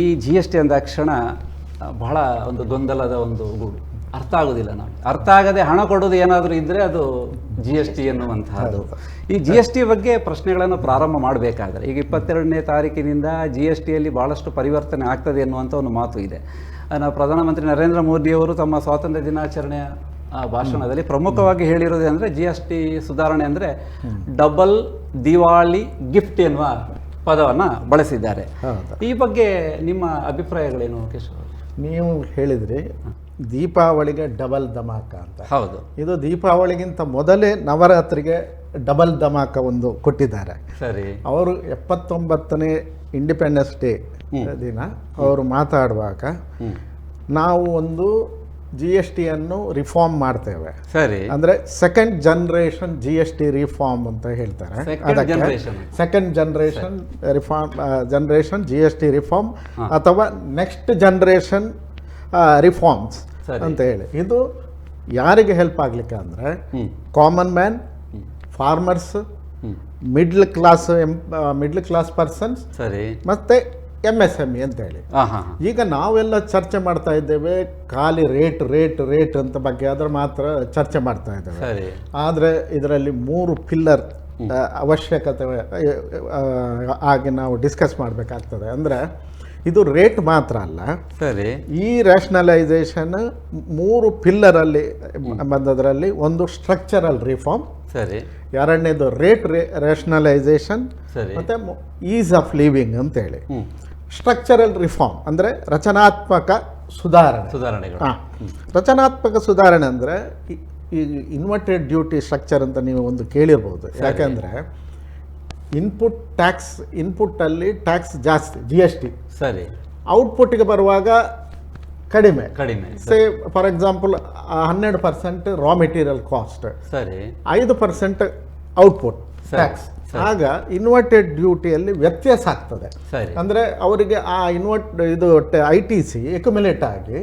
ಈ G S T ಅಂದಾಕ್ಷಣ ಬಹಳ ಒಂದು ಗೊಂದಲದ ಒಂದು ಗೂಡು. ಅರ್ಥ ಆಗೋದಿಲ್ಲ ನಾವು ಅರ್ಥ ಆಗದೆ ಹಣ ಕೊಡೋದು ಏನಾದರೂ ಇದ್ದರೆ ಅದು ಜಿ ಎಸ್ ಟಿ ಎನ್ನುವಂತಹದ್ದು. ಈ ಜಿ ಎಸ್ ಟಿ ಬಗ್ಗೆ ಪ್ರಶ್ನೆಗಳನ್ನು ಪ್ರಾರಂಭ ಮಾಡಬೇಕಾದ್ರೆ ಈಗ ಇಪ್ಪತ್ತೆರಡನೇ ತಾರೀಕಿನಿಂದ ಜಿ ಎಸ್ ಟಿಯಲ್ಲಿ ಭಾಳಷ್ಟು ಪರಿವರ್ತನೆ ಆಗ್ತದೆ ಎನ್ನುವಂಥ ಒಂದು ಮಾತು ಇದೆ. ನಾವು ಪ್ರಧಾನಮಂತ್ರಿ ನರೇಂದ್ರ ಮೋದಿಯವರು ತಮ್ಮ ಸ್ವಾತಂತ್ರ್ಯ ದಿನಾಚರಣೆಯ ಭಾಷಣದಲ್ಲಿ ಪ್ರಮುಖವಾಗಿ ಹೇಳಿರೋದು ಅಂದರೆ ಜಿ ಎಸ್ ಟಿ ಸುಧಾರಣೆ ಅಂದರೆ ಡಬಲ್ ದಿವಾಳಿ ಗಿಫ್ಟ್ ಎನ್ನುವ ಪದವನ್ನು ಬಳಸಿದ್ದಾರೆ. ಹೌದು. ಈ ಬಗ್ಗೆ ನಿಮ್ಮ ಅಭಿಪ್ರಾಯಗಳೇನು ಕೇಶವ್ ನೀವು ಹೇಳಿದ್ರಿ ದೀಪಾವಳಿಗೆ ಡಬಲ್ ಧಮಾಕ ಅಂತ. ಹೌದು. ಇದು ದೀಪಾವಳಿಗಿಂತ ಮೊದಲೇ ನವರಾತ್ರಿಗೆ ಡಬಲ್ ಧಮಾಕ ಒಂದು ಕೊಟ್ಟಿದ್ದಾರೆ. ಸರಿ. ಅವರು ಎಪ್ಪತ್ತೊಂಬತ್ತನೇ ಇಂಡಿಪೆಂಡೆನ್ಸ್ ಡೇ ದಿನ ಅವರು ಮಾತಾಡುವಾಗ ನಾವು ಒಂದು ಜಿ ಎಸ್ ಟಿಯನ್ನು ರಿಫಾರ್ಮ್ ಮಾಡ್ತೇವೆ. ಸರಿ. ಅಂದ್ರೆ second generation G S T reform ಅಂತ ಹೇಳ್ತಾರೆ. ಅದಕ್ಕೆ. Second generation reform generation G S T reform ಅಥವಾ ನೆಕ್ಸ್ಟ್ ಜನರೇಷನ್ ರಿಫಾರ್ಮ್ಸ್ ಅಂತ ಹೇಳಿ. ಇದು ಯಾರಿಗೆ ಹೆಲ್ಪ್ ಆಗಲಿಕ್ಕೆ ಅಂದ್ರೆ common man farmers. Middle class middle class persons ಸರಿ. ಮತ್ತೆ ಎಂ ಎಸ್ ಎಂ ಇ ಅಂತ ಹೇಳಿ ಹಾಂ ಹಾಂ ಹಾಂ. ಈಗ ನಾವೆಲ್ಲ ಚರ್ಚೆ ಮಾಡ್ತಾ ಇದ್ದೇವೆ ಖಾಲಿ ರೇಟ್ ರೇಟ್ ರೇಟ್ ಅಂತ ಬಗ್ಗೆ ಆದ್ರೆ ಮಾತ್ರ ಚರ್ಚೆ ಮಾಡ್ತಾ ಇದ್ದೇವೆ. ಆದರೆ ಇದರಲ್ಲಿ ಮೂರು ಪಿಲ್ಲರ್ ಅವಶ್ಯಕತೆ ಆಗಿ ನಾವು ಡಿಸ್ಕಸ್ ಮಾಡಬೇಕಾಗ್ತದೆ. ಅಂದರೆ ಇದು ರೇಟ್ ಮಾತ್ರ ಅಲ್ಲ. ಸರಿ. ಈ ರ್ಯಾಷನಲೈಸೇಷನ್ ಮೂರು ಪಿಲ್ಲರಲ್ಲಿ ಬಂದದರಲ್ಲಿ ಒಂದು ಸ್ಟ್ರಕ್ಚರಲ್ ರಿಫಾರ್ಮ್ ಸರಿ. ಎರಡನೇದು ರೇಟ್ ರೇಷನಲೈಸೇಷನ್ ಮತ್ತೆ ಮತ್ತು ಈಸ್ ಆಫ್ ಲಿವಿಂಗ್ ಅಂತೇಳಿ. ಸ್ಟ್ರಕ್ಚರಲ್ ರಿಫಾರ್ಮ್ ಅಂದರೆ ರಚನಾತ್ಮಕ ಸುಧಾರಣೆ. ಸುಧಾರಣೆಗಳು. ಹಾಂ. ರಚನಾತ್ಮಕ ಸುಧಾರಣೆ ಅಂದರೆ ಈ ಇನ್ವರ್ಟೆಡ್ ಡ್ಯೂಟಿ ಸ್ಟ್ರಕ್ಚರ್ ಅಂತ ನೀವು ಒಂದು ಕೇಳಿರ್ಬೋದು. ಯಾಕೆಂದರೆ ಇನ್ಪುಟ್ ಟ್ಯಾಕ್ಸ್ ಇನ್ಪುಟ್ಟಲ್ಲಿ ಟ್ಯಾಕ್ಸ್ ಜಾಸ್ತಿ ಜಿ ಎಸ್ ಟಿ ಸರಿ. ಔಟ್ಪುಟ್ಗೆ ಬರುವಾಗ ಕಡಿಮೆ. ಕಡಿಮೆ. ಸೇ ಫಾರ್ ಎಕ್ಸಾಂಪಲ್ ಹನ್ನೆರಡು ಪರ್ಸೆಂಟ್ ರಾ ಮೆಟೀರಿಯಲ್ ಕಾಸ್ಟ್ ಸರಿ. ಐದು ಪರ್ಸೆಂಟ್ ಔಟ್ಪುಟ್ ಟ್ಯಾಕ್ಸ್. ಆಗ ಇನ್ವರ್ಟೆಡ್ ಡ್ಯೂಟಿಯಲ್ಲಿ ವ್ಯತ್ಯಾಸ ಆಗ್ತದೆ. ಅಂದರೆ ಅವರಿಗೆ ಆ ಇನ್ವರ್ಟ್ ಇದು ಐ ಟಿ ಸಿ ಎಕ್ಯುಮಿಲೇಟ್ ಆಗಿ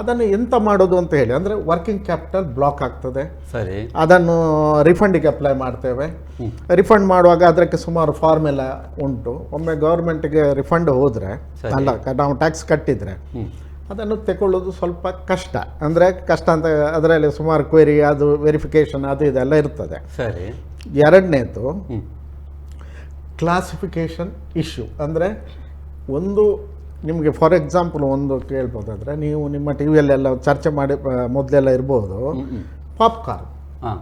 ಅದನ್ನು ಎಂತ ಮಾಡೋದು ಅಂತ ಹೇಳಿ ಅಂದರೆ ವರ್ಕಿಂಗ್ ಕ್ಯಾಪಿಟಲ್ ಬ್ಲಾಕ್ ಆಗ್ತದೆ. ಸರಿ. ಅದನ್ನು ರಿಫಂಡಿಗೆ ಅಪ್ಲೈ ಮಾಡ್ತೇವೆ. ರಿಫಂಡ್ ಮಾಡುವಾಗ ಅದಕ್ಕೆ ಸುಮಾರು ಫಾರ್ಮೆಲ್ಲ ಉಂಟು. ಒಮ್ಮೆ ಗೌರ್ಮೆಂಟ್ಗೆ ರಿಫಂಡ್ ಹೋದರೆ ಅಲ್ಲ ನಾವು ಟ್ಯಾಕ್ಸ್ ಕಟ್ಟಿದರೆ ಅದನ್ನು ತಗೊಳ್ಳೋದು ಸ್ವಲ್ಪ ಕಷ್ಟ. ಅಂದರೆ ಕಷ್ಟ ಅಂತ ಅದರಲ್ಲಿ ಸುಮಾರು ಕ್ವೆರಿ ಅದು ವೆರಿಫಿಕೇಶನ್ ಅದು ಇದೆಲ್ಲ ಇರ್ತದೆ. ಸರಿ. ಎರಡನೇದು ಕ್ಲಾಸಿಫಿಕೇಷನ್ ಇಶ್ಯೂ ಅಂದರೆ ಒಂದು ನಿಮಗೆ ಫಾರ್ ಎಕ್ಸಾಂಪಲ್ ಒಂದು ಕೇಳ್ಬೋದಾದ್ರೆ ನೀವು ನಿಮ್ಮ ಟಿ ವಿಯಲ್ಲೆಲ್ಲ ಚರ್ಚೆ ಮಾಡಿ ಮೊದಲೆಲ್ಲ ಇರ್ಬೋದು. ಪಾಪ್ಕಾರ್ನ್ ಹಾಂ.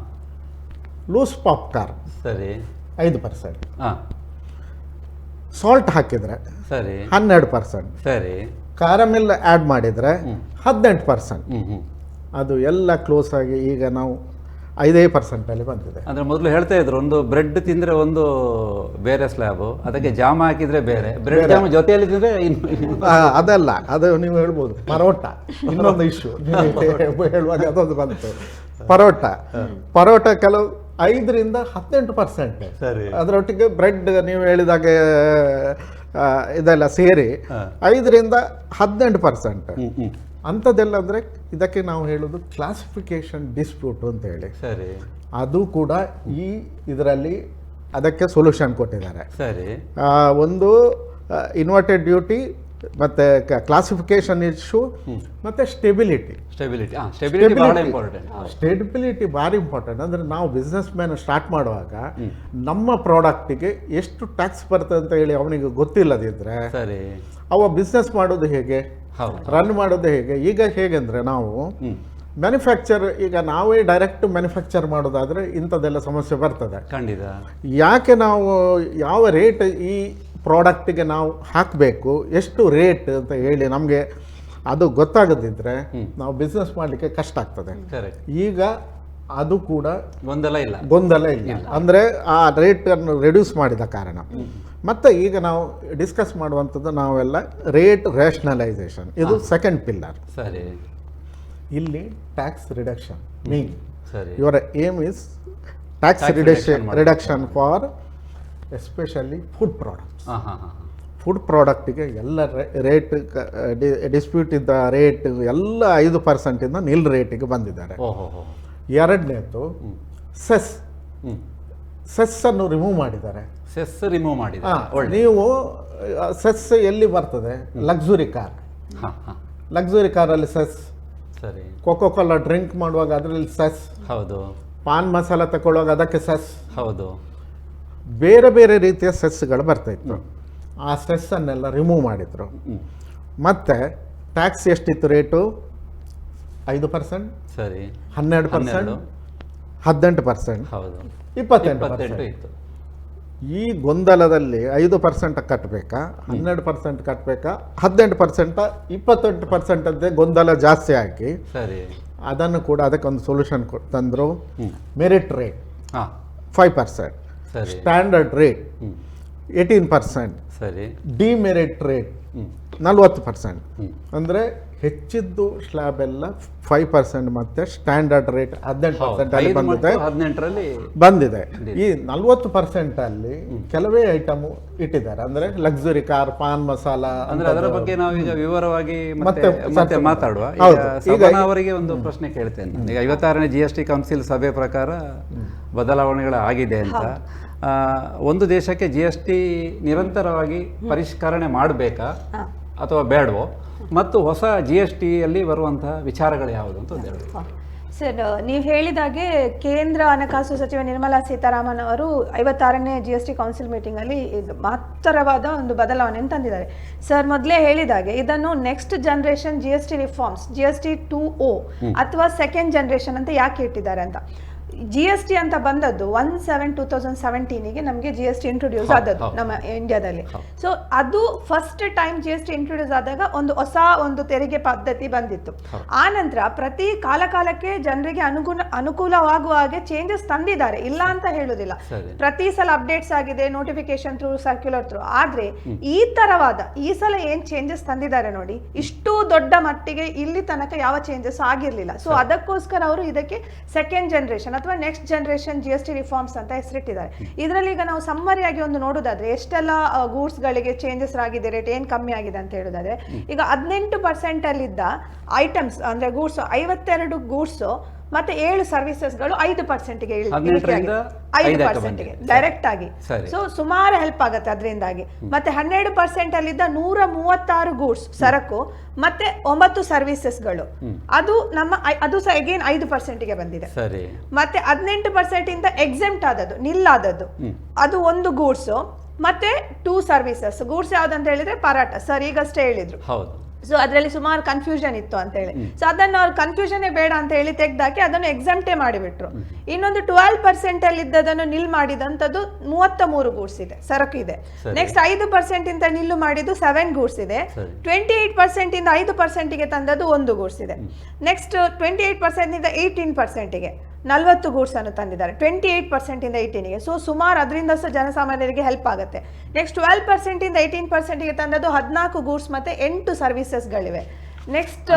ಲೂಸ್ ಪಾಪ್ಕಾರ್ನ್ ಸರಿ. ಐದು ಪರ್ಸೆಂಟ್ ಹಾಂ. ಸಾಲ್ಟ್ ಹಾಕಿದರೆ ಸರಿ. ಹನ್ನೆರಡು ಪರ್ಸೆಂಟ್ ಸರಿ. ಕ್ಯಾರಮೆಲ್ ಆ್ಯಡ್ ಮಾಡಿದರೆ ಹದಿನೆಂಟು ಪರ್ಸೆಂಟ್ ಅದು ಎಲ್ಲ ಕ್ಲೋಸ್ ಆಗಿ ಈಗ ನಾವು ಐದೇ ಪರ್ಸೆಂಟಲ್ಲಿ ಬಂದಿದೆ. ಅಂದ್ರೆ ಮೊದಲು ಹೇಳ್ತಾ ಇದ್ರು ಒಂದು ಬ್ರೆಡ್ ತಿಂದ್ರೆ ಒಂದು ಬೇರೆ ಸ್ಲ್ಯಾಬು ಅದಕ್ಕೆ ಜಾಮ್ ಹಾಕಿದ್ರೆ ಬೇರೆ. ಬ್ರೆಡ್ ಜಾಮ್ ಜೊತೆಯಲ್ಲಿ ತಿಂದ್ರೆ ಅದಲ್ಲ ಅದು ನೀವು ಹೇಳ್ಬೋದು. ಪರೋಟ ಇನ್ನೊಂದು ಇಶ್ಯೂ ಹೇಳುವಾಗ ಅದೊಂದು ಬಂತು. ಪರೋಟ. ಪರೋಟ ಕೆಲವು ಐದರಿಂದ ಹದಿನೆಂಟು ಪರ್ಸೆಂಟ್. ಸರಿ. ಅದರೊಟ್ಟಿಗೆ ಬ್ರೆಡ್ ನೀವು ಹೇಳಿದಾಗ ಇದೆಲ್ಲ ಸೇರಿ. ಐದರಿಂದ ಹದಿನೆಂಟು ಪರ್ಸೆಂಟ್. ಅಂಥದ್ದೆಲ್ಲ ಅಂದರೆ ಇದಕ್ಕೆ ನಾವು ಹೇಳೋದು ಕ್ಲಾಸಿಫಿಕೇಶನ್ ಡಿಸ್ಪ್ಯೂಟ್ ಅಂತ ಹೇಳಿ. ಸರಿ. ಅದು ಕೂಡ ಈ ಇದರಲ್ಲಿ ಅದಕ್ಕೆ ಸೊಲ್ಯೂಷನ್ ಕೊಟ್ಟಿದ್ದಾರೆ. ಸರಿ. ಒಂದು ಇನ್ವರ್ಟೆಡ್ ಡ್ಯೂಟಿ ಮತ್ತು ಕ್ಲಾಸಿಫಿಕೇಶನ್ ಇಶ್ಯೂ ಮತ್ತೆ ಸ್ಟೆಬಿಲಿಟಿ ಸ್ಟೆಬಿಲಿಟಿ ಬಾರಿ ಸ್ಟೆಬಿಲಿಟಿ ಇಂಪಾರ್ಟೆಂಟ್ ಸ್ಟೆಬಿಲಿಟಿ ಭಾರಿ ಇಂಪಾರ್ಟೆಂಟ್ ಅಂದರೆ ನಾವು ಬಿಸ್ನೆಸ್ ಮ್ಯಾನ್ ಸ್ಟಾರ್ಟ್ ಮಾಡುವಾಗ ನಮ್ಮ ಪ್ರಾಡಕ್ಟಿಗೆ ಎಷ್ಟು ಟ್ಯಾಕ್ಸ್ ಬರ್ತದೆ ಅಂತ ಹೇಳಿ ಅವನಿಗೆ ಗೊತ್ತಿಲ್ಲದಿದ್ರೆ ಸರಿ. ಅವ ಬಿಸ್ನೆಸ್ ಮಾಡೋದು ಹೇಗೆ? ರನ್ ಮಾಡೋದು ಹೇಗೆ? ಈಗ ಹೇಗೆಂದರೆ ನಾವು ಮ್ಯಾನುಫ್ಯಾಕ್ಚರ್ ಈಗ ನಾವೇ ಡೈರೆಕ್ಟ್ ಮ್ಯಾನುಫ್ಯಾಕ್ಚರ್ ಮಾಡೋದಾದ್ರೆ ಇಂಥದ್ದೆಲ್ಲ ಸಮಸ್ಯೆ ಬರ್ತದೆ. ಖಂಡಿತ. ಯಾಕೆ ನಾವು ಯಾವ ರೇಟ್ ಈ ಪ್ರಾಡಕ್ಟಿಗೆ ನಾವು ಹಾಕಬೇಕು ಎಷ್ಟು ರೇಟ್ ಅಂತ ಹೇಳಿ ನಮಗೆ ಅದು ಗೊತ್ತಾಗದಿದ್ದರೆ ನಾವು ಬಿಸ್ನೆಸ್ ಮಾಡಲಿಕ್ಕೆ ಕಷ್ಟ ಆಗ್ತದೆ. ಈಗ ಅದು ಕೂಡ ಗೊಂದಲ ಇಲ್ಲ. ಗೊಂದಲ ಇಲ್ಲ. ಅಂದರೆ ಆ ರೇಟನ್ನು ರೆಡ್ಯೂಸ್ ಮಾಡಿದ ಕಾರಣ. ಮತ್ತು ಈಗ ನಾವು ಡಿಸ್ಕಸ್ ಮಾಡುವಂಥದ್ದು ನಾವೆಲ್ಲ ರೇಟ್ ರೇಷನಲೈಸೇಷನ್ ಇದು ಸೆಕೆಂಡ್ ಪಿಲ್ಲರ್ ಸರಿ. ಇಲ್ಲಿ ಟ್ಯಾಕ್ಸ್ ರಿಡಕ್ಷನ್ ಮೀನ್ ಸರಿ. Your aim is tax reduction reduction for especially food product ಹಾಂ ಹಾಂ ಹಾಂ ಫುಡ್ ಪ್ರಾಡಕ್ಟಿಗೆ ಎಲ್ಲ ರೇಟ್ ಡಿಸ್ಪ್ಯೂಟ್ ಇದ್ದ ರೇಟ್ ಎಲ್ಲ ಐದು ಪರ್ಸೆಂಟಿಂದ ನಿಲ್ ರೇಟಿಗೆ ಬಂದಿದ್ದಾರೆ. ಎರಡನೇದು ಸೆಸ್. ಸೆಸ್ ಅನ್ನು ರಿಮೂವ್ ಮಾಡಿದ್ದಾರೆ. ಸೆಸ್ ರಿಮೂವ್ ಮಾಡಿದ್ದಾರೆ. ನೀವು ಸೆಸ್ ಎಲ್ಲಿ ಬರ್ತದೆ? ಲಕ್ಸುರಿ ಕಾರ್ ಹಾ ಹಾ. ಲಕ್ಸುರಿ ಕಾರಲ್ಲಿ ಸೆಸ್. ಸರಿ. ಕೋಕೋ ಕೋಲಾ ಡ್ರಿಂಕ್ ಮಾಡುವಾಗ ಅದರಲ್ಲಿ ಸೆಸ್. ಹೌದು. ಪಾನ್ ಮಸಾಲ ತಗೊಳ್ಳುವಾಗ ಅದಕ್ಕೆ ಸೆಸ್. ಹೌದು. ಬೇರೆ ಬೇರೆ ರೀತಿಯ ಸೆಸ್ಗಳು ಬರ್ತಾಯಿತ್ತು ಆ ಸೆಸ್ಸನ್ನೆಲ್ಲ ರಿಮೂವ್ ಮಾಡಿದರು. ಮತ್ತು ಟ್ಯಾಕ್ಸ್ ಎಷ್ಟಿತ್ತು ರೇಟು ಐದು ಪರ್ಸೆಂಟ್ ಸರಿ. ಹನ್ನೆರಡು ಪರ್ಸೆಂಟ್ ಹದಿನೆಂಟು ಪರ್ಸೆಂಟ್ ಹೌದು. ಇಪ್ಪತ್ತೆಂಟು ಪರ್ಸೆಂಟ್ ಇತ್ತು. ಈ ಗೊಂದಲದಲ್ಲಿ ಐದು ಪರ್ಸೆಂಟ್ ಕಟ್ಟಬೇಕಾ ಹನ್ನೆರಡು ಪರ್ಸೆಂಟ್ ಕಟ್ಟಬೇಕಾ ಹದಿನೆಂಟು ಪರ್ಸೆಂಟ ಇಪ್ಪತ್ತೆಂಟು ಅಂತ ಗೊಂದಲ ಜಾಸ್ತಿ ಹಾಕಿ ಸರಿ. ಅದನ್ನು ಕೂಡ ಅದಕ್ಕೊಂದು ಸೊಲ್ಯೂಷನ್ ತಂದರು ಮೆರಿಟ್ ರೇಟ್ ಹಾ. Five percent standard rate eighteen percent ಸರಿ. ಡಿಮೆರಿಟ್ ರೇಟ್ ನಲ್ವತ್ತು ಪರ್ಸೆಂಟ್ ಅಂದರೆ ಹೆಚ್ಚಿದ್ದು ಸ್ಲ್ಯಾಬ್ ಎಲ್ಲ ಫೈವ್ ಪರ್ಸೆಂಟ್ ಮತ್ತೆ ಸ್ಟ್ಯಾಂಡರ್ಡ್ ರೇಟ್ ಹದಿನೆಂಟು ಪರ್ಸೆಂಟ್ ಅಲ್ಲಿ ಬಂದಿದೆ. ಹದಿನೆಂಟರಲ್ಲಿ ಬಂದಿದೆ. ಈ ನಲ್ವತ್ತು ಪರ್ಸೆಂಟ್ ಅಲ್ಲಿ ಕೆಲವೇ ಐಟಮ್ ಇಟ್ಟಿದ್ದಾರೆ. ಅಂದ್ರೆ ಲಕ್ಸುರಿ ಕಾರ್ ಪಾನ್ ಮಸಾಲ ಅಂದ್ರೆ ಅದರ ಬಗ್ಗೆ ನಾವೀಗ ವಿವರವಾಗಿ ಮತ್ತೆ ಮತ್ತೆ ಮಾತಾಡುವ. ಈಗ ಈಗ- ಅವರಿಗೆ ಒಂದು ಪ್ರಶ್ನೆ ಕೇಳ್ತೇನೆ ಈಗ ಐವತ್ತಾರನೇ ಜಿ ಎಸ್ ಟಿ ಕೌನ್ಸಿಲ್ ಸಭೆ ಪ್ರಕಾರ ಬದಲಾವಣೆಗಳು ಆಗಿದೆ ಅಂತ. ಒಂದು ದೇಶಕ್ಕೆ ಜಿ ಎಸ್ ಟಿ ನಿರಂತರವಾಗಿ ಪರಿಷ್ಕರಣೆ ಮಾಡಬೇಕಾ ಅಥವಾ ಬೇಡವೋ? ಮತ್ತು ಹೊಸ ಜಿ ಎಸ್ ಟಿಯಲ್ಲಿ ಬರುವಂತಹ ವಿಚಾರಗಳು ಯಾವುದು ಅಂತ ಒಂದು ಹೇಳಿ ಸರ್ ನೀವು ಹೇಳಿದಾಗೆ ಕೇಂದ್ರ ಹಣಕಾಸು ಸಚಿವ ನಿರ್ಮಲಾ ಸೀತಾರಾಮನ್ ಅವರು ಐವತ್ತಾರನೇ ಜಿ ಎಸ್ ಟಿ ಕೌನ್ಸಿಲ್ ಮೀಟಿಂಗಲ್ಲಿ ಇದು ಮಹತ್ತರವಾದ ಒಂದು ಬದಲಾವಣೆಯನ್ನು ತಂದಿದ್ದಾರೆ. ಸರ್ ಮೊದಲೇ ಹೇಳಿದಾಗೆ ಇದನ್ನು next generation G S T reforms G S T two O ಅಥವಾ ಸೆಕೆಂಡ್ ಜನರೇಷನ್ ಅಂತ ಯಾಕೆ ಇಟ್ಟಿದ್ದಾರೆ ಅಂತ. ಜಿ ಎಸ್ ಟಿ ಅಂತ ಬಂದದ್ದು ಒನ್ ಸೆವೆನ್ ಟೂ ತೌಸಂಡ್ ಸೆವೆಂಟೀನಿಗೆ ನಮಗೆ ಜಿ ಎಸ್ ಟಿ ಇಂಟ್ರೊಡ್ಯೂಸ್ ಆದದ್ದು ನಮ್ಮ ಇಂಡಿಯಾದಲ್ಲಿ ಸೊ ಅದು first time G S T introduce ಆದಾಗ ಒಂದು ಹೊಸ ಒಂದು ತೆರಿಗೆ ಪದ್ಧತಿ ಬಂದಿತ್ತು. ಆ ನಂತರ ಪ್ರತಿ ಕಾಲ ಕಾಲಕ್ಕೆ ಜನರಿಗೆ ಅನುಗುಣ ಅನುಕೂಲವಾಗುವ ಹಾಗೆ ಚೇಂಜಸ್ ತಂದಿದ್ದಾರೆ. ಇಲ್ಲ ಅಂತ ಹೇಳುದಿಲ್ಲ. ಪ್ರತಿ ಸಲ ಅಪ್ಡೇಟ್ಸ್ ಆಗಿದೆ ನೋಟಿಫಿಕೇಶನ್ ಥ್ರೂ ಸರ್ಕ್ಯುಲರ್ ಥ್ರೂ ಆದ್ರೆ ಈ ತರವಾದ ಈ ಸಲ ಏನ್ ಚೇಂಜಸ್ ತಂದಿದ್ದಾರೆ ನೋಡಿ ಇಷ್ಟು ದೊಡ್ಡ ಮಟ್ಟಿಗೆ ಇಲ್ಲಿ ತನಕ ಯಾವ ಚೇಂಜಸ್ ಆಗಿರ್ಲಿಲ್ಲ. ಸೊ ಅದಕ್ಕೋಸ್ಕರ ಅವರು ಇದಕ್ಕೆ ಸೆಕೆಂಡ್ ಜನರೇಷನ್ ಅಥವಾ next generation G S T reforms ಅಂತ ಹೆಸರಿಟ್ಟಿದ್ದಾರೆ. ಇದರಲ್ಲಿ ಈಗ ನಾವು ಸಮ್ಮರಿಯಾಗಿ ಒಂದು ನೋಡೋದಾದ್ರೆ ಎಷ್ಟೆಲ್ಲ ಗೂಡ್ಸ್ ಗಳಿಗೆ ಚೇಂಜಸ್ ಆಗಿದೆ ರೇಟ್ ಏನು ಕಮ್ಮಿ ಆಗಿದೆ ಅಂತ ಹೇಳೋದಾದ್ರೆ ಈಗ ಹದಿನೆಂಟು ಪರ್ಸೆಂಟಲ್ಲಿದ್ದ ಐಟಮ್ಸ್ ಅಂದ್ರೆ ಗೂಡ್ಸ್ ಐವತ್ತೆರಡು ಗೂಡ್ಸ್ ಮತ್ತೆ ಏಳು ಸರ್ವಿಸಸ್ಗಳು ಐದು ಪರ್ಸೆಂಟ್ಗೆ ಐದು ಪರ್ಸೆಂಟ್ಗೆ. ಡೈರೆಕ್ಟ್ ಆಗಿ. ಸೊ ಸುಮಾರು ಹೆಲ್ಪ್ ಆಗುತ್ತೆ ಅದರಿಂದಾಗಿ. ಮತ್ತೆ ಹನ್ನೆರಡು ಪರ್ಸೆಂಟ್ ಅಲ್ಲಿದ್ದ ನೂರ ಮೂವತ್ತಾರು ಗೂಡ್ಸ್ ಸರಕು ಮತ್ತೆ ಒಂಬತ್ತು ಸರ್ವಿಸಸ್ಗಳು ಅದು ನಮ್ಮ ಅದು ಸಹ ಅಗೇನ್ ಐದು ಪರ್ಸೆಂಟ್ಗೆ ಬಂದಿದೆ. ಮತ್ತೆ ಹದಿನೆಂಟು ಪರ್ಸೆಂಟ್ ಇಂದ ಎಕ್ಸೆಂಟ್ ಆದದ್ದು ನಿಲ್ಲಾದದ್ದು. ಅದು ಒಂದು ಗೂಡ್ಸ್ ಮತ್ತೆ ಟೂ ಸರ್ವಿಸಸ್ ಗೂಡ್ಸ್ ಯಾವ್ದಂತ ಹೇಳಿದ್ರೆ ಪರಾಟ ಸರ್ ಈಗಷ್ಟೇ ಹೇಳಿದ್ರು. ಹೌದು. ಸೊ ಅದರಲ್ಲಿ ಸುಮಾರು ಕನ್ಫ್ಯೂಷನ್ ಇತ್ತು ಅಂತ ಹೇಳಿ. ಸೊ ಅದನ್ನು ಅವ್ರು ಕನ್ಫ್ಯೂಷನ್ ಬೇಡ ಅಂತ ಹೇಳಿ ತೆಗ್ದಾಕಿ ಅದನ್ನು ಎಕ್ಸಾಮ್ಟೇ ಮಾಡಿಬಿಟ್ರು. ಇನ್ನೊಂದು ಟ್ವೆಲ್ ಪರ್ಸೆಂಟ್ ಅಲ್ಲಿ ಇದ್ದದನ್ನು ನಿಲ್ ಮಾಡಿದಂಥದ್ದು ಮೂವತ್ತ ಮೂರು ಗೂಡ್ಸ್ ಇದೆ ಸರಕು ಇದೆ. ನೆಕ್ಸ್ಟ್ ಐದು ಪರ್ಸೆಂಟ್ ಇಂದ ನಿಲ್ಲು ಮಾಡಿದ್ದು ಸೆವೆನ್ ಗೂಡ್ಸ್ ಇದೆ. ಟ್ವೆಂಟಿ ಏಟ್ ಪರ್ಸೆಂಟ್ ಇಂದ ಐದು ಪರ್ಸೆಂಟಿಗೆ ತಂದದ್ದು ಒಂದು ಗೂಡ್ಸ್ ಇದೆ. ನೆಕ್ಸ್ಟ್ ಟ್ವೆಂಟಿ ಏಟ್ ಪರ್ಸೆಂಟ್ ಇಂದ ಏಯ್ಟೀನ್ ಪರ್ಸೆಂಟ್ಗೆ ನಲವತ್ತು ಗೂಡ್ಸ್ ಅನ್ನು ತಂದಿದ್ದಾರೆ. ಟ್ವೆಂಟಿ ಏಟ್ ಪರ್ಸೆಂಟ್ ಇಂದ ಗೆ. ಸೊ ಸುಮಾರು ಅದರಿಂದ ಸಹ ಜನಸಾಮಾನ್ಯರಿಗೆ ಹೆಲ್ಪ್ ಆಗುತ್ತೆ. ನೆಕ್ಸ್ಟ್ ಟ್ವೆಲ್ ಪರ್ಸೆಂಟ್ ಇಂದ ಏಯ್ಟೀನ್ ಪರ್ಸೆಂಟ್ಗೆ ತಂದದ್ದು ಹದಿನಾಲ್ಕು ಗೂಡ್ಸ್ ಮತ್ತೆ ಎಂಟು ಸರ್ವಿಸಸ್ಗಳಿವೆ. ನೆಕ್ಸ್ಟ್.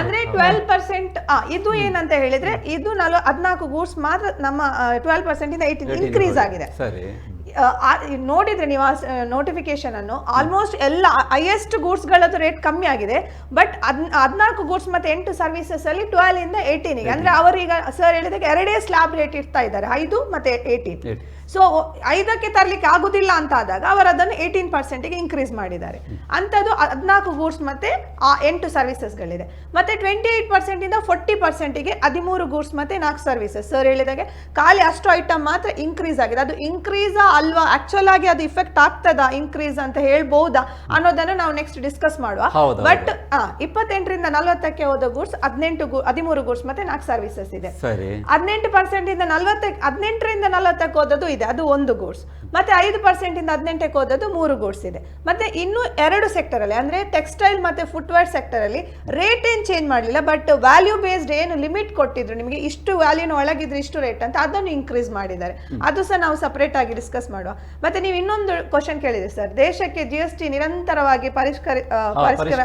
ಅಂದ್ರೆ ಟ್ವೆಲ್ ಪರ್ಸೆಂಟ್ ಇದು. ಏನಂತ ಹೇಳಿದ್ರೆ ಇದು ಹದಿನಾಲ್ಕು ಗೂಡ್ಸ್ ಮಾತ್ರ ನಮ್ಮ ಟ್ವೆಲ್ ಪರ್ಸೆಂಟ್ ಇಂದ ಏಯ್ಟೀನ್ 18 ಇನ್ಕ್ರೀಸ್ ಆಗಿದೆ. ನೋಡಿದ್ರೆ ನೀವು ನೋಟಿಫಿಕೇಶನ್ ಅನ್ನು ಆಲ್ಮೋಸ್ಟ್ ಎಲ್ಲ ಹೈಯೆಸ್ಟ್ ಗೂಡ್ಸ್ಗಳದ್ದು ರೇಟ್ ಕಮ್ಮಿ ಆಗಿದೆ. ಬಟ್ ಹದಿನಾಲ್ಕು ಗೂಡ್ಸ್ ಮತ್ತೆ ಎಂಟು ಸರ್ವಿಸಸ್ ಅಲ್ಲಿ ಟ್ವೆಲ್ ಇಂದ ಏಯ್ಟೀನಿಗೆ ಅಂದ್ರೆ ಅವರೀಗ ಸರ್ ಹೇಳಿದಾಗ ಎರಡೇ ಸ್ಲ್ಯಾಬ್ ರೇಟ್ ಇರ್ತಾ ಇದ್ದಾರೆ. ಐದು ಮತ್ತೆ ಏಯ್ಟೀನ್. ಸೊ ಐದಕ್ಕೆ ತರಲಿಕ್ಕೆ ಆಗುದಿಲ್ಲ ಅಂತ ಆದಾಗ ಅವರು ಅದನ್ನು ಏಯ್ಟೀನ್ ಪರ್ಸೆಂಟಿಗೆ ಇನ್ಕ್ರೀಸ್ ಮಾಡಿದ್ದಾರೆ. ಅಂಥದ್ದು ಹದಿನಾಲ್ಕು ಗೂಡ್ಸ್ ಮತ್ತೆ ಆ ಎಂಟು ಸರ್ವಿಸಸ್ಗಳಿದೆ ಮತ್ತೆ ಟ್ವೆಂಟಿ ಏಯ್ಟ್ ಪರ್ಸೆಂಟಿಂದ ಫೋರ್ಟಿ ಪರ್ಸೆಂಟಿಗೆ ಹದಿಮೂರು ಗೂಡ್ಸ್ ಮತ್ತೆ ನಾಲ್ಕು ಸರ್ವಿಸಸ್ ಸರ್ ಹೇಳಿದಾಗೆ ಖಾಲಿ ಅಷ್ಟು ಐಟಮ್ ಮಾತ್ರ ಇನ್ಕ್ರೀಸ್ ಆಗಿದೆ. ಅದು ಇನ್ಕ್ರೀಸ್ ಅಲ್ವಾ? ಆಕ್ಚುಲ್ ಆಗಿ ಅದು ಇಫೆಕ್ಟ್ ಆಗ್ತದ ಇನ್ಕ್ರೀಸ್ ಅಂತ ಹೇಳ್ಬಹುದಾ ಅನ್ನೋದನ್ನು ನಾವು ನೆಕ್ಸ್ಟ್ ಡಿಸ್ಕಸ್ ಮಾಡುವ. ಹೌದು, ಬಟ್ ಇಪ್ಪತ್ತೆಂಟರಿಂದ ನಲವತ್ತಕ್ಕೆ ಹೋದ ಗೂಡ್ಸ್ ಹದಿನೆಂಟು ಹದಿಮೂರು ಗೂಡ್ಸ್ ಮತ್ತೆ ನಾಲ್ಕು ಸರ್ವಿಸಸ್ ಇದೆ. ಸರಿ. ಹದಿನೆಂಟು ಪರ್ಸೆಂಟ್ ಇಂದ ನಲವತ್ತಕ್ಕೆ ಹದಿನೆಂಟರಿಂದ ನಲವತ್ತಕ್ಕೆ ಹೋದದ್ದು ಇದೆ ಅದು ಒಂದು ಗೂಡ್ಸ್ ಮತ್ತೆ ಐದು ಪರ್ಸೆಂಟ್ ಇಂದ ಹದಿನೆಂಟಕ್ಕೆ ಹೋದದ್ದು ಮೂರು ಗೂಡ್ಸ್ ಇದೆ. ಮತ್ತೆ ಇನ್ನು ಎರಡು ಸೆಕ್ಟರ್ ಅಲ್ಲಿ ಅಂದ್ರೆ ಟೆಕ್ಸ್ಟೈಲ್ ಮತ್ತೆ ಫುಟ್ವೇರ್ ಸೆಕ್ಟರ್ ಅಲ್ಲಿ ರೇಟ್ ಏನ್ ಚೇಂಜ್ ಮಾಡಲಿಲ್ಲ ಬಟ್ ವ್ಯಾಲ್ಯೂ ಬೇಸ್ಡ್ ಏನು ಲಿಮಿಟ್ ಕೊಟ್ಟಿದ್ರು ನಿಮಗೆ ಇಷ್ಟು ವ್ಯಾಲ್ಯೂನ ಒಳಗಿದ್ರೆ ಇಷ್ಟು ರೇಟ್ ಅಂತ ಅದನ್ನು ಇನ್ಕ್ರೀಸ್ ಮಾಡಿದ್ದಾರೆ. ಅದು ಸಹ ನಾವು ಸಪರೇಟ್ ಆಗಿ ಡಿಸ್ಕಸ್ ಮಾಡುವ. ಮತ್ತೆ ನೀವು ಇನ್ನೊಂದು ಕ್ವಶನ್ ಕೇಳಿದ್ರಿ ಸರ್ ದೇಶಕ್ಕೆ ಜಿ ಎಸ್ ಟಿ ನಿರಂತರವಾಗಿ ಪರಿಷ್ಕರಿ ಪರಿಷ್ಕರ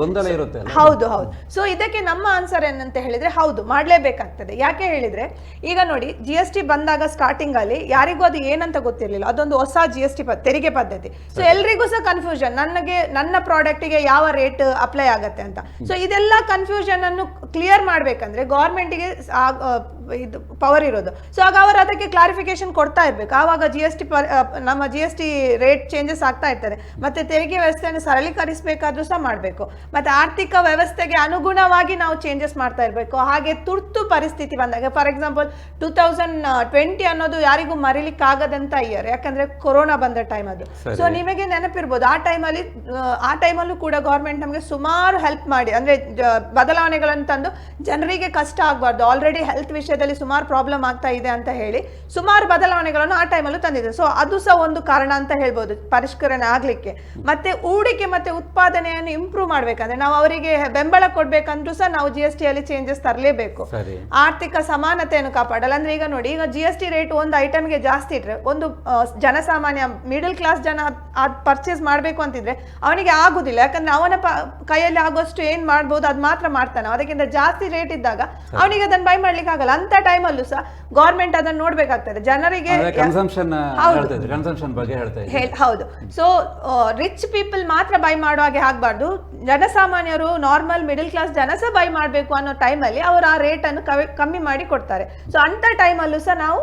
ಗೊಂದಲ ಇರುತ್ತೆ ಹೌದು ಹೌದು. ಸೊ ಇದಕ್ಕೆ ನಮ್ಮ ಆನ್ಸರ್ ಏನಂತ ಹೇಳಿದ್ರೆ ಹೌದು ಮಾಡ್ಲೇಬೇಕಾಗ್ತದೆ. ಯಾಕೆ ಹೇಳಿದ್ರೆ ಈಗ ನೋಡಿ ಜಿ ಎಸ್ ಟಿ ಬಂದಾಗ ಸ್ಟಾರ್ಟಿಂಗ್ ಅಲ್ಲಿ ಯಾರಿಗೂ ಅದು ಏನಂತ ಗೊತ್ತಿರಲಿಲ್ಲ. ಅದೊಂದು ಹೊಸ ಜಿ ಎಸ್ ಟಿ ತೆರಿಗೆ ಪದ್ಧತಿ. ಸೊ ಎಲ್ರಿಗೂ ಸಹ ಕನ್ಫ್ಯೂಷನ್ ನನಗೆ ನನ್ನ ಪ್ರಾಡಕ್ಟ್ಗೆ ಯಾವ ರೇಟ್ ಅಪ್ಲೈ ಆಗತ್ತೆ ಅಂತ. ಸೊ ಇದೆಲ್ಲ ಕನ್ಫ್ಯೂಷನ್ ಅನ್ನು ಕ್ಲಿಯರ್ ಮಾಡ್ಬೇಕಂದ್ರೆ ಗೌರ್ಮೆಂಟ್ಗೆ ಇದು ಪವರ್ ಇರೋದು. ಸೊ ಆಗ ಅವರು ಅದಕ್ಕೆ ಕ್ಲಾರಿಫಿಕೇಶನ್ ಕೊಡ್ತಾ ಇರಬೇಕು. ಆವಾಗ ಜಿ ಎಸ್ ಟಿ ನಮ್ಮ G S T rate changes ಆಗ್ತಾ ಇರ್ತದೆ. ಮತ್ತೆ ತೆರಿಗೆ ವ್ಯವಸ್ಥೆಯನ್ನು ಸರಳೀಕರಿಸಬೇಕಾದ್ರೂ ಸಹ ಮಾಡಬೇಕು. ಮತ್ತೆ ಆರ್ಥಿಕ ವ್ಯವಸ್ಥೆಗೆ ಅನುಗುಣವಾಗಿ ನಾವು ಚೇಂಜಸ್ ಮಾಡ್ತಾ ಇರಬೇಕು. ಹಾಗೆ ತುರ್ತು ಪರಿಸ್ಥಿತಿ ಬಂದಾಗ for example two thousand twenty ಅನ್ನೋದು ಯಾರಿಗೂ ಮರಿಲಿಕ್ಕಾಗದಂತ ಇಯರ್ ಯಾಕಂದ್ರೆ ಕೊರೋನಾ ಬಂದ ಟೈಮ್ ಅದು. ಸೊ ನಿಮಗೆ ನೆನಪಿರ್ಬೋದು ಆ ಟೈಮಲ್ಲಿ ಆ ಟೈಮಲ್ಲೂ ಕೂಡ ಗೌರ್ಮೆಂಟ್ ನಮಗೆ ಸುಮಾರು ಹೆಲ್ಪ್ ಮಾಡಿ ಅಂದ್ರೆ ಬದಲಾವಣೆಗಳನ್ನು ತಂದು ಜನರಿಗೆ ಕಷ್ಟ ಆಗಬಾರ್ದು. ಆಲ್ರೆಡಿ ಹೆಲ್ತ್ ವಿಷಯದಲ್ಲಿ ಸುಮಾರು ಪ್ರಾಬ್ಲಮ್ ಆಗ್ತಾ ಇದೆ ಅಂತ ಹೇಳಿ ಸುಮಾರು ಬದಲಾವಣೆಗಳನ್ನು ಆ ಟೈಮಲ್ಲೂ ತಂದಿದೆ ಸೊ ಅದು ಸಹ ಒಂದು ಕಾರಣ ಅಂತ ಹೇಳ್ಬೋದು ಪರಿಷ್ಕರಣೆ ಆಗಲಿಕ್ಕೆ. ಮತ್ತೆ ಹೂಡಿಕೆ ಮತ್ತೆ ಉತ್ಪಾದನೆಯನ್ನು ಇಂಪ್ರೂವ್ ಮಾಡಬೇಕಂದ್ರೆ ನಾವು ಅವರಿಗೆ ಬೆಂಬಲ ಕೊಡಬೇಕಂದ್ರೂ ಸಹ ನಾವು ಜಿ ಎಸ್ ಟಿಯಲ್ಲಿ ಚೇಂಜಸ್ ತರಲೇಬೇಕು. ಆರ್ಥಿಕ ಸಮಾನತೆಯನ್ನು ಕಾಪಾಡಲ್ಲ. ಅಂದ್ರೆ ಈಗ ನೋಡಿ ಈಗ ಜಿ ಎಸ್ ಟಿ ರೇಟ್ ಒಂದು ಐಟಮ್ಗೆ ಜಾಸ್ತಿ ಇಟ್ರೆ ಒಂದು ಜನಸಾಮಾನ್ಯ ಮಿಡಲ್ ಕ್ಲಾಸ್ ಜನ ಅದು ಪರ್ಚೇಸ್ ಮಾಡಬೇಕು ಅಂತಿದ್ರೆ ಅವನಿಗೆ ಆಗುದಿಲ್ಲ. ಯಾಕಂದ್ರೆ ಅವನ ಪ- ಕೈಯಲ್ಲಿ ಆಗುವಷ್ಟು ಏನ್ ಮಾಡ್ಬೋದು ಅದು ಮಾತ್ರ ಮಾಡ್ತಾನೆ. ಅದಕ್ಕಿಂತ ಜಾಸ್ತಿ ರೇಟ್ ಇದ್ದಾಗ ಅವನಿಗೆ ಅದನ್ನು ಬೈ ಮಾಡ್ಲಿಕ್ಕೆ ಆಗಲ್ಲ ಅಂತ ಟೈಮಲ್ಲೂ ಸಹ ಗೌರ್ಮೆಂಟ್ ಅದನ್ನ ನೋಡ್ಬೇಕಾಗ್ತದೆ. ಜನರಿಗೆ ಕನ್ಸಂಪ್ಷನ್ ಹೌದು. ಕನ್ಸಂಪ್ಷನ್ ಬಗ್ಗೆ ಹೇಳ್ತಾ ಹೌದು. ಸೊ ರಿಚ್ ಪೀಪಲ್ ಮಾತ್ರ ಬೈ ಮಾಡೋ ಹಾಗೆ ಆಗ್ಬಾರ್ದು. ಜನಸಾಮಾನ್ಯರು ನಾರ್ಮಲ್ ಮಿಡಲ್ ಕ್ಲಾಸ್ ಜನ ಸಹ ಬೈ ಮಾಡಬೇಕು ಅನ್ನೋ ಟೈಮಲ್ಲಿ ಅವರು ಆ ರೇಟನ್ನು ಕಮ್ಮಿ ಮಾಡಿ ಕೊಡ್ತಾರೆ. ಸೊ ಅಂತ ಟೈಮಲ್ಲೂ ಸಹ ನಾವು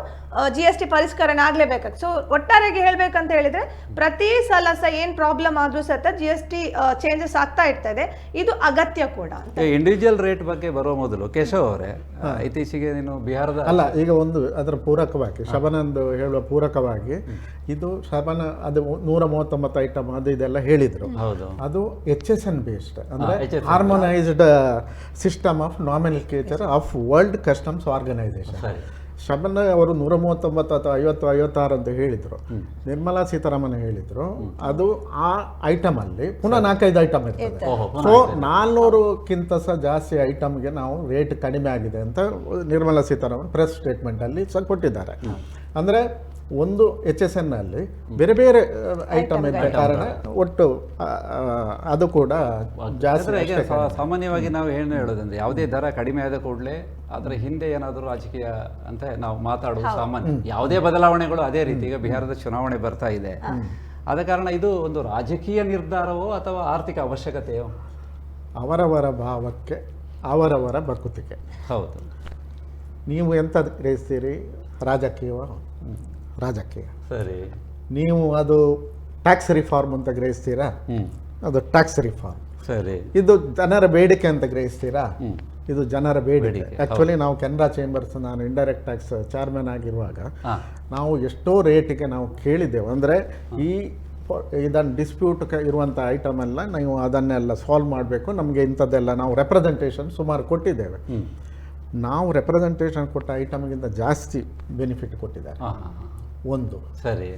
ಜಿ ಎಸ್ ಟಿ ಪರಿಷ್ಕರಣೆ ಆಗಲೇಬೇಕಾಗ್ತದೆ ಸೊ ಒಟ್ಟಾರೆಗೆ ಹೇಳ್ಬೇಕಂತ ಹೇಳಿದ್ರೆ ಪ್ರತಿ ಸಲ ಸಹ ಏನು ಪ್ರಾಬ್ಲಮ್ ಆದ್ರೂ ಸಹ ಜಿ ಎಸ್ ಟಿ ಚೇಂಜಸ್ ಆಗ್ತಾ ಇರ್ತದೆ ಇದು. ಅಗತ್ಯ ಕೂಡ ಅಂತ ಇಂಡಿವಿಜುವಲ್ ರೇಟ್ ಬಗ್ಗೆ ಬರುವ ಮೊದಲು ಕೇಶವ್ ಅವರೇ ಇತ್ತೀಚೆಗೆ ನೀನು ಬಿಹಾರದ ಅಲ್ಲ ಈಗ ಒಂದು ಅದರ ಪೂರಕವಾಗಿ ಶಬನಂದು ಹೇಳುವ ಪೂರಕವಾಗಿ ಇದು ಶಬನ ಅದು ನೂರ ಮೂವತ್ತೊಂಬತ್ತು ಐಟಮ್ ಅದು ಇದೆಲ್ಲ ಹೇಳಿದರು. ಹೌದು. ಅದು ಎಚ್ ಎಸ್ ಎನ್ ಬೇಸ್ಡ್ ಅಂದರೆ. Harmonised system of nomenclature of World Customs Organisation ಸರಿ. ಶಬನ ಅವರು ನೂರ ಮೂವತ್ತೊಂಬತ್ತು ಅಥವಾ ಐವತ್ತು ಐವತ್ತಾರು ಅಂತ ಹೇಳಿದರು. ನಿರ್ಮಲಾ ಸೀತಾರಾಮನ್ ಹೇಳಿದರು. ಅದು ಆ ಐಟಮಲ್ಲಿ ಪುನಃ ನಾಲ್ಕೈದು ಐಟಮ್ ಇರ್ತದೆ. ಸೊ ನಾಲ್ನೂರಕ್ಕಿಂತ ಸಹ ಜಾಸ್ತಿ ಐಟಮ್ಗೆ ನಾವು ರೇಟ್ ಕಡಿಮೆ ಆಗಿದೆ ಅಂತ ನಿರ್ಮಲಾ ಸೀತಾರಾಮನ್ ಪ್ರೆಸ್ ಸ್ಟೇಟ್ಮೆಂಟಲ್ಲಿ ಸಹ ಕೊಟ್ಟಿದ್ದಾರೆ. ಅಂದರೆ ಒಂದು ಎಚ್ ಎಸ್ ಎನ್ ಅಲ್ಲಿ ಬೇರೆ ಬೇರೆ ಐಟಮ್ ಇದ್ದ ಕಾರಣ ಒಟ್ಟು ಅದು ಕೂಡ ಜಾಸ್ತಿ ಸಾಮಾನ್ಯವಾಗಿ ನಾವು ಏನು ಹೇಳೋದಂದ್ರೆ ಯಾವುದೇ ದರ ಕಡಿಮೆ ಆದ ಕೂಡಲೇ ಅದರ ಹಿಂದೆ ಏನಾದರೂ ರಾಜಕೀಯ ಅಂತ ನಾವು ಮಾತಾಡೋದು ಸಾಮಾನ್ಯ ಯಾವುದೇ ಬದಲಾವಣೆಗಳು ಅದೇ ರೀತಿ ಈಗ ಬಿಹಾರದ ಚುನಾವಣೆ ಬರ್ತಾ ಇದೆ. ಆದ ಕಾರಣ ಇದು ಒಂದು ರಾಜಕೀಯ ನಿರ್ಧಾರವೋ ಅಥವಾ ಆರ್ಥಿಕ ಅವಶ್ಯಕತೆಯೋ? ಅವರವರ ಭಾವಕ್ಕೆ ಅವರವರ ಬಕುತಿಕೆ ಹೌದು. ನೀವು ಎಂತ ಗ್ರಹಿಸ್ತೀರಿ ರಾಜಕೀಯ ರಾಜಕೀಯ. ಸರಿ. ನೀವು ಅದು ಟ್ಯಾಕ್ಸ್ ರಿಫಾರ್ಮ್ ಅಂತ ಗ್ರಹಿಸ್ತೀರಾ? ಅದು ಟ್ಯಾಕ್ಸ್ ರಿಫಾರ್ಮ್ ಸರಿ. ಇದು ಜನರ ಬೇಡಿಕೆ ಅಂತ ಗ್ರಹಿಸ್ತೀರಾ? ಇದು ಜನರ ಬೇಡಿಕೆ. ಆಕ್ಚುಲಿ ಆ್ಯಕ್ಚುಲಿ ನಾವು ಕೆನರಾ ಚೇಂಬರ್ಸ್ ನಾನು ಇಂಡೈರೆಕ್ಟ್ ಟ್ಯಾಕ್ಸ್ ಚೇರ್ಮನ್ ಆಗಿರುವಾಗ ನಾವು ಎಷ್ಟೋ ರೇಟಿಗೆ ನಾವು ಕೇಳಿದ್ದೇವೆ. ಅಂದರೆ ಈ ಇದನ್ನು ಡಿಸ್ಪ್ಯೂಟ್ ಇರುವಂಥ ಐಟಮ್ ಎಲ್ಲ ನೀವು ಅದನ್ನೆಲ್ಲ ಸಾಲ್ವ್ ಮಾಡಬೇಕು. ನಮಗೆ ಇಂಥದ್ದೆಲ್ಲ ನಾವು ರೆಪ್ರೆಸೆಂಟೇಷನ್ ಸುಮಾರು ಕೊಟ್ಟಿದ್ದೇವೆ. ನಾವು ರೆಪ್ರೆಸೆಂಟೇಷನ್ ಕೊಟ್ಟ ಐಟಮ್ಗಿಂತ ಜಾಸ್ತಿ ಬೆನಿಫಿಟ್ ಕೊಟ್ಟಿದ್ದಾರೆ. ಒಂದು. ಸರಿ.